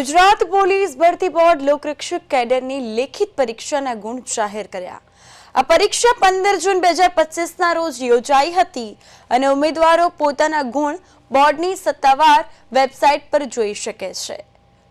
Gujarat police ભરતી board લોકરક્ષક કેડરની લેખિત પરીક્ષાના ગુણ જાહેર કર્યા. આ પરીક્ષા પંદર જૂન બે હજાર પચીસના રોજ યોજાઈ હતી અને ઉમેદવારો પોતાના ગુણ બોર્ડની સત્તાવાર વેબસાઇટ પર જોઈ શકે છે.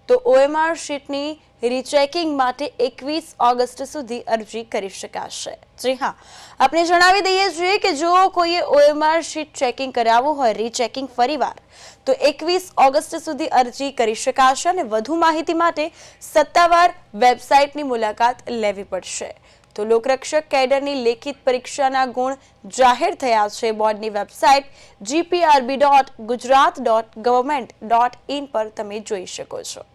તો ઓએમઆર શીટની રીચેકિંગ માટે એકવીસ ઓગસ્ટ સુધી અરજી કરી શકાશે. જી હા, આપણે જણાવી દઈએ છીએ કે જો કોઈએ ઓએમઆર શીટ ચેકિંગ કરાવવું હોય, રીચેકિંગ ફરીવાર, તો એકવીસ ઓગસ્ટ સુધી અરજી કરી શકાશે અને વધુ માહિતી માટે સત્તાવાર વેબસાઇટની મુલાકાત લેવી પડશે. તો લોકરક્ષક કેડરની લેખિત પરીક્ષાના ગુણ જાહેર થયા છે બોર્ડની website GPRB dot Gujarat dot government dot in પર તમે જોઈ શકો છો.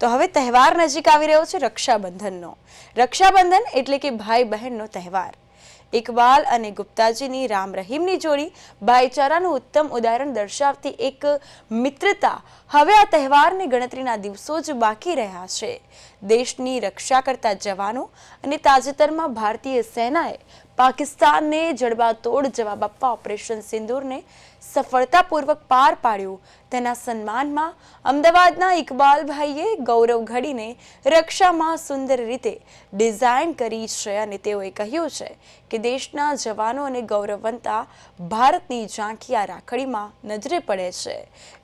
તો હવે તહેવાર નજીક આવી રહ્યો છે રક્ષાબંધનનો. રક્ષાબંધન એટલે કે ભાઈ બહેનનો તહેવાર. ઇકબાલ અને ગુપ્તાજીની રામ રહીમની જોડી ભાઈચારાનું ઉત્તમ ઉદાહરણ દર્શાવતી એક મિત્રતા હવે આ તહેવારની ગણતરીના દિવસો જ બાકી રહ્યા છે. દેશની રક્ષા કરતા જવાનો અને તાજેતરમાં ભારતીય સેનાએ પાકિસ્તાનને જડબાતોડ જવાબ આપવા ઓપરેશન સિંદૂરને સફળતાપૂર્વક પાર પાડ્યું. તેના સન્માનમાં અમદાવાદના ઇકબાલભાઈએ ગૌરવ ઘડીને રક્ષામાં સુંદર રીતે ડિઝાઇન કરી છે અને તેઓએ કહ્યું છે કે દેશના જવાનો અને ગૌરવવંતા ભારતની ઝાંખી આ રાખડીમાં નજરે પડે છે.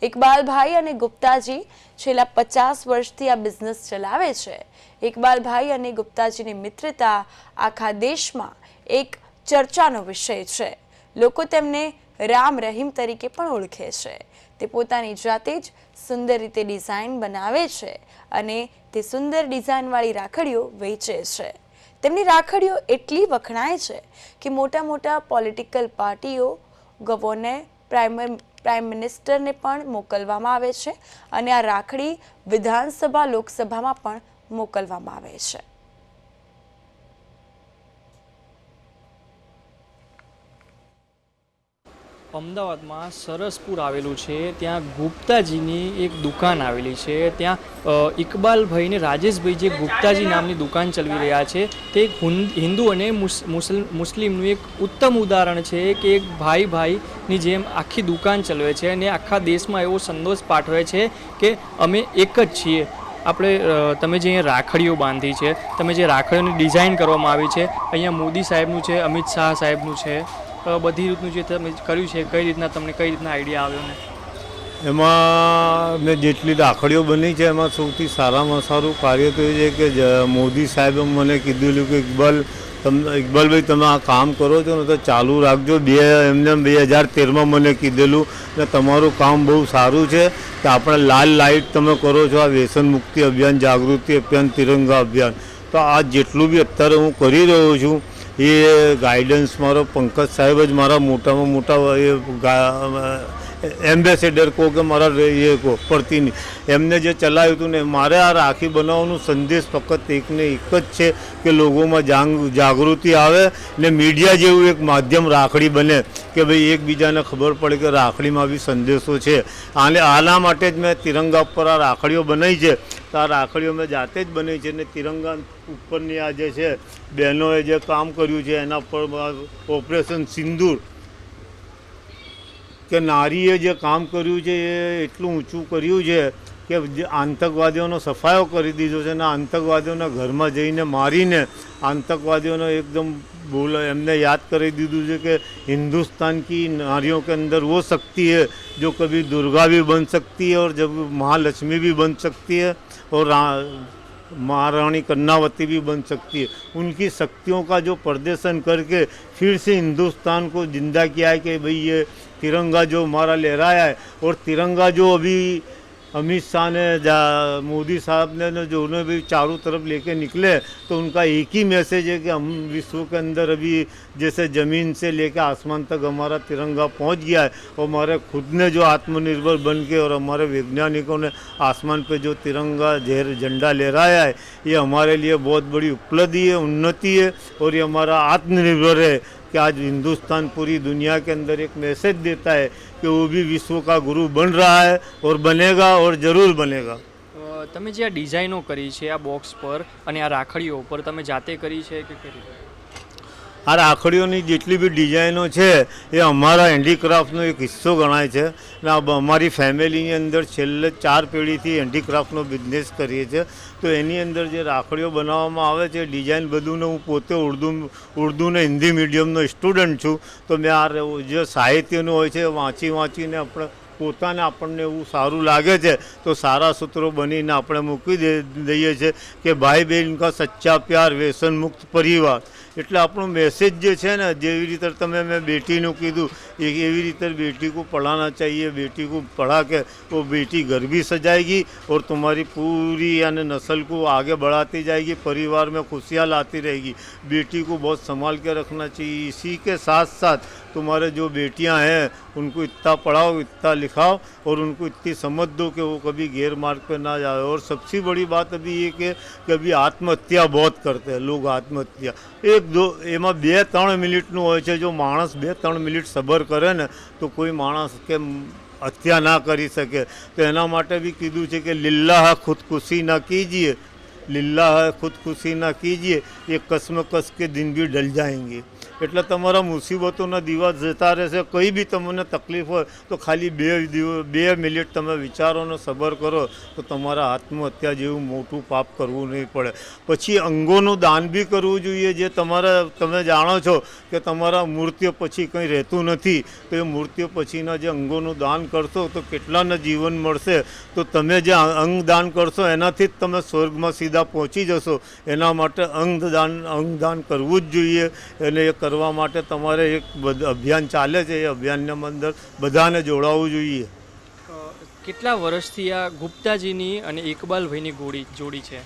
ઇકબાલભાઈ અને ગુપ્તાજી છેલ્લા પચાસ વર્ષથી આ બિઝનેસ ચલાવે છે. ઇકબાલભાઈ અને ગુપ્તાજીની મિત્રતા આખા દેશમાં એક ચર્ચાનો વિષય છે. લોકો તેમને રામ રહીમ તરીકે પણ ઓળખે છે. તે પોતાની જાતે જ સુંદર રીતે ડિઝાઇન બનાવે છે અને તે સુંદર ડિઝાઇનવાળી રાખડીઓ વેચે છે. તેમની રાખડીઓ એટલી વખણાય છે કે મોટા મોટા પોલિટિકલ પાર્ટીઓ ગવોને પ્રાઇમ પ્રાઇમ મિનિસ્ટરને પણ મોકલવામાં આવે છે અને આ રાખડી વિધાનસભા લોકસભામાં પણ મોકલવામાં આવે છે. અમદાવાદમાં સરસપુર આવેલું છે. ત્યાં ગુપ્તાજીની એક દુકાન આવેલી છે. ત્યાં ઇકબાલભાઈ ને રાજેશભાઈ જે ગુપ્તાજી નામની દુકાન ચલાવી રહ્યા છે. તે એક હિન્દુ અને મુસ્લિમનું એક ઉત્તમ ઉદાહરણ છે કે એક ભાઈ ભાઈની જેમ આખી દુકાન ચલાવે છે અને આખા દેશમાં એવો સંદેશ પાઠવે છે કે અમે એક જ છીએ. આપણે તમે જે અહીંયા રાખડીઓ બાંધી છે, તમે જે રાખડીઓની ડિઝાઇન કરવામાં આવી છે, અહીંયા મોદી સાહેબનું છે, અમિત શાહ સાહેબનું છે. બધી રીતનું જે તમે કર્યું છે, કઈ રીતના તમને, કઈ રીતના આઈડિયા આવ્યો ને? એમાં મેં જેટલી રાખડીઓ બની છે, એમાં સૌથી સારામાં સારું કાર્ય તો એ છે કે મોદી સાહેબે મને કીધેલું કે, ઇકબાલ તમને ઇકબાલભાઈ તમે આ કામ કરો છો ને તો ચાલુ રાખજો. બે, એમને બે હજાર તેરમાં મને કીધેલું ને તમારું કામ બહુ સારું છે, કે આપણે લાલ લાઇટ તમે કરો છો, આ વ્યસન મુક્તિ અભિયાન, જાગૃતિ અભિયાન, તિરંગા અભિયાન. તો આ જેટલું બી અત્યારે હું કરી રહ્યો છું એ ગાઈડન્સ મારો પંકજ સાહેબ જ મારા મોટામાં મોટા એ એમ્બેસેડર કહો કે મારા એ કહો પ્રતિનિધિ એમને જે ચલાવ્યું હતું ને, મારે આ રાખી બનાવવાનો સંદેશ ફક્ત એકને એક જ છે કે લોકોમાં જાગ જાગૃતિ આવે ને મીડિયા જેવું એક માધ્યમ રાખડી બને કે ભાઈ એકબીજાને ખબર પડે કે રાખડીમાં બી સંદેશો છે. આને આના માટે જ મેં તિરંગા ઉપર આ રાખડીઓ બનાવી છે. તો આ રાખડીઓ મેં જાતે જ બનાવી છે ને તિરંગા ઉપરની આ જે છે, બહેનોએ જે કામ કર્યું છે, એના પર ઓપરેશન સિંદૂર કે નારીએ જે કામ કર્યું છે એ એટલું ઊંચું કર્યું છે કે આતંકવાદીઓનો સફાયો કરી દીધો છે અને આતંકવાદીઓના ઘરમાં જઈને મારીને આતંકવાદીઓનો એકદમ બોલ એમને યાદ કરી દીધું છે કે હિન્દુસ્તાન કી નારીઓ કે અંદર વો શક્તિ હૈ, જો કભી દુર્ગા ભી બન શકતી હૈ ઓર જબ મહાલક્ષ્મી ભી બન શકતી હૈ, ઓર મહારાણી કન્નાવતી भी બન सकती है શક્તિઓ કા જો પ્રદર્શન प्रदर्शन करके फिर से हिंदुस्तान को जिंदा किया है कि भाई तिरंगा जो हमारा लहराया है और तिरंगा जो अभी अमित शाह ने जा- मोदी साहब ने ने जो उन्हें भी चारों तरफ़ लेके निकले तो उनका एक ही मैसेज है कि हम विश्व के अंदर अभी जैसे ज़मीन से लेके आसमान तक हमारा तिरंगा पहुँच गया है, और हमारे खुद ने जो आत्मनिर्भर बन के और हमारे वैज्ञानिकों ने आसमान पे जो तिरंगा झेर झंडा लहराया है, ये हमारे लिए बहुत बड़ी उपलब्धि है, उन्नति है, और ये हमारा आत्मनिर्भर है कि आज हिंदुस्तान पूरी दुनिया के अंदर एक मैसेज देता है कि वो भी विश्व का गुरु बन रहा है और बनेगा और ज़रूर बनेगा અ, તમે જે આ ડિઝાઇનો કરી છે આ બોક્સ પર અને આ રાખડીઓ પર તમે જાતે કરી છે કે કરી આ રાખડીઓની જેટલી બી ડિઝાઇનો છે, એ અમારા હેન્ડીક્રાફ્ટનો એક હિસ્સો ગણાય છે. અને અમારી ફેમિલીની અંદર છેલ્લે ચાર પેઢીથી હેન્ડીક્રાફ્ટનો બિઝનેસ કરીએ છીએ. તો એની અંદર જે રાખડીઓ બનાવવામાં આવે છે ડિઝાઇન બધુંને હું પોતે ઉર્દુ ઉર્દુ ને હિન્દી મીડિયમનો સ્ટુડન્ટ છું. તો મેં આ જે સાહિત્યનું હોય છે વાંચી વાંચીને આપણે પોતાને આપણને એવું સારું લાગે છે તો સારા સૂત્રો બનીને આપણે મૂકી દે દઈએ છીએ કે ભાઈ બહેન કા સચ્ચા પ્યાર વ્યસન મુક્ત પરિવાર એટલે આપણો મેસેજ જે છે ને જેવી રીતે તમે મેં બેટીનું કીધું એ એવી રીતે બેટી को पढ़ाना चाहिए बेटी को पढ़ा के वो बेटी घर भी सजाएगी और तुम्हारी पूरी यानी नस्ल को आगे बढ़ाती जाएगी परिवार में खुशियाँ लाती रहेगी बेटी को बहुत संभाल के रखना चाहिए इसी के साथ साथ तुम्हारे जो बेटियां हैं उनको इतना पढ़ाओ इतना लिखाओ और उनको इतनी समझ दो कि वो कभी गैर मार्ग पे ना जाए और सबसे बड़ी बात अभी ये कि कि अभी આત્મહત્યા बहुत करते हैं लोग આત્મહત્યા એક દો એમાં બે ત્રણ મિનિટનું હોય છે જો માણસ બે ત્રણ મિનિટ સબર કરે ને તો કોઈ માણસ કે હત્યા ના કરી શકે તો એના માટે બી કીધું છે કે લીલ્લાહ ખુદકુશી ના કીજીએ લીલ્લાહ ખુદકુશી ના કીજીએ, એ કસમકસ કે દિન બી ડલ જાएंगे એટલે તમારા મુસીબતોના દિવસ જતા રહેશે, કંઈ બી તમને તકલીફ હોય, તો ખાલી બે બે મિનિટ તમે વિચારોને સબર કરો, તો તમારા આત્મહત્યા જેવું મોટું પાપ કરવું નહીં પડે. પછી અંગોનું દાન બી કરવું જોઈએ, જે તમારા, તમે જાણો છો કે તમારા મૂર્તિઓ પછી કંઈ રહેતું નથી, તો એ મૂર્તિઓ પછીના જે અંગોનું દાન કરશો, તો કેટલાને જીવન મળશે? તો તમે જે અંગ દાન કરશો, એનાથી જ તમે સ્વર્ગમાં સીધા પહોંચી જશો. એના માટે અંગદાન અંગદાન કરવું જ જોઈએ અને એ કરવા માટે તમારે એક અભિયાન ચાલે છે. એ અભિયાનની અંદર બધાને જોડાવવું જોઈએ. કેટલા વર્ષથી આ ગુપ્તાજીની અને ઇકબાલભાઈની ગોળી જોડી છે?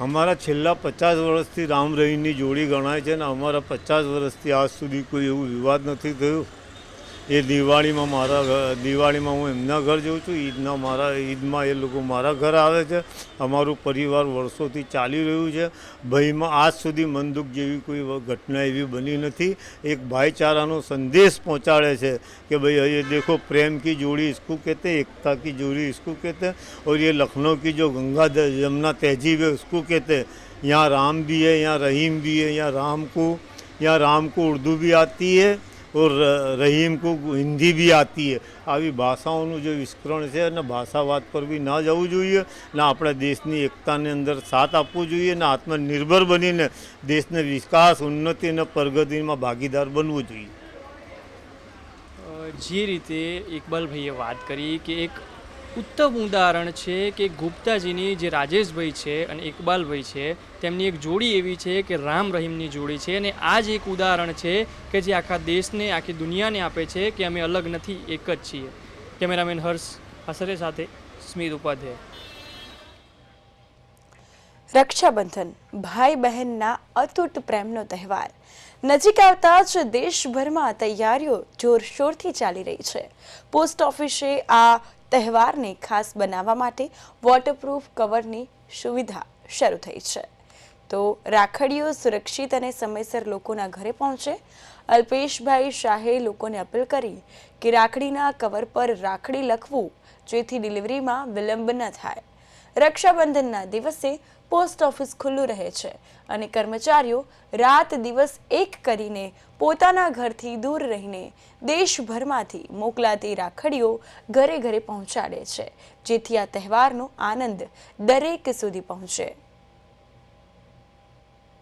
અમારા છેલ્લા પચાસ વર્ષથી રામ રહીમની જોડી ગણાય છે ને અમારા પચાસ વર્ષથી આજ સુધી કોઈ એવું વિવાદ નથી થયું. એ દિવાળીમાં મારા ઘ- દિવાળીમાં હું એમના ઘર જઉં છું ઈદના મારા ઈદમાં એ લોકો મારા ઘર આવે છે અમારું પરિવાર વર્ષોથી ચાલી રહ્યું છે ભયમાં આજ સુધી મનદુખ જેવી કોઈ વ- ઘટના એવી બની નથી એક ભાઈચારાનો સંદેશ પહોંચાડે છે કે ભાઈ ये देखो प्रेम की जोड़ी इसको कहते हैं एकता की जोड़ी इसको कहते हैं और ये लखनऊ की जो गंगा द- यमुना तहजीब है उसको कहते हैं यहाँ राम भी है यहाँ रहीम भी है यहाँ राम को यहाँ राम को उर्दू भी आती है और र- રહીમ કો હિન્દી બી આતી હે આવી ભાષાઓનું જે વિસ્તરણ છે અને ભાષાવાદ પર બી ના જવું જોઈએ ને આપણા દેશની એકતાની અંદર સાથ આપવો જોઈએ ને આત્મનિર્ભર બનીને દેશને વિકાસ ઉન્નતિ અને પ્રગતિમાં ભાગીદાર બનવું જોઈએ અ, જે રીતે ઇકબાલભાઈએ વાત કરી કે એક ઉત્તમ ઉદાહરણ છે કે ગુપ્તાજીની જે રાજેશભાઈ છે અને ઇકબાલભાઈ છે, તેમની એક જોડી એવી છે કે રામ રહીમની જોડી છે. અને આ જ એક ઉદાહરણ છે કે જે આખા દેશને, આખી દુનિયાને આપે છે કે અમે અલગ નથી, એક જ છીએ. કેમેરામેન હર્ષ હસરે સાથે સ્મિત ઉપાધ્યાય. રક્ષાબંધન ભાઈ બહેનના અતૂટ પ્રેમનો તહેવાર. નજીક આવતા જ દેશભરમાં તૈયારીઓ જોરશોરથી ચાલી રહી છે. પોસ્ટ ઓફિસે આ તહેવારને ખાસ બનાવવા માટે વોટરપ્રૂફ કવરની સુવિધા શરૂ થઈ છે. તો રાખડીઓ સુરક્ષિત અને સમયસર લોકોના ઘરે પહોંચે. અલ્પેશભાઈ શાહે લોકોને અપીલ કરી કે રાખડીના કવર પર રાખડી લખવું, જેથી ડિલિવરીમાં વિલંબ ન થાય. રક્ષાબંધનના દિવસે પોસ્ટ ઓફિસ ખુલ્લું રહે છે અને કર્મચારીઓ રાત દિવસ એક કરીને પોતાના ઘરથી દૂર રહીને દેશભરમાંથી મોકલાતી રાખડીઓ ઘરે ઘરે પહોંચાડે છે, જેથી આ તહેવારનો આનંદ દરેક સુધી પહોંચે.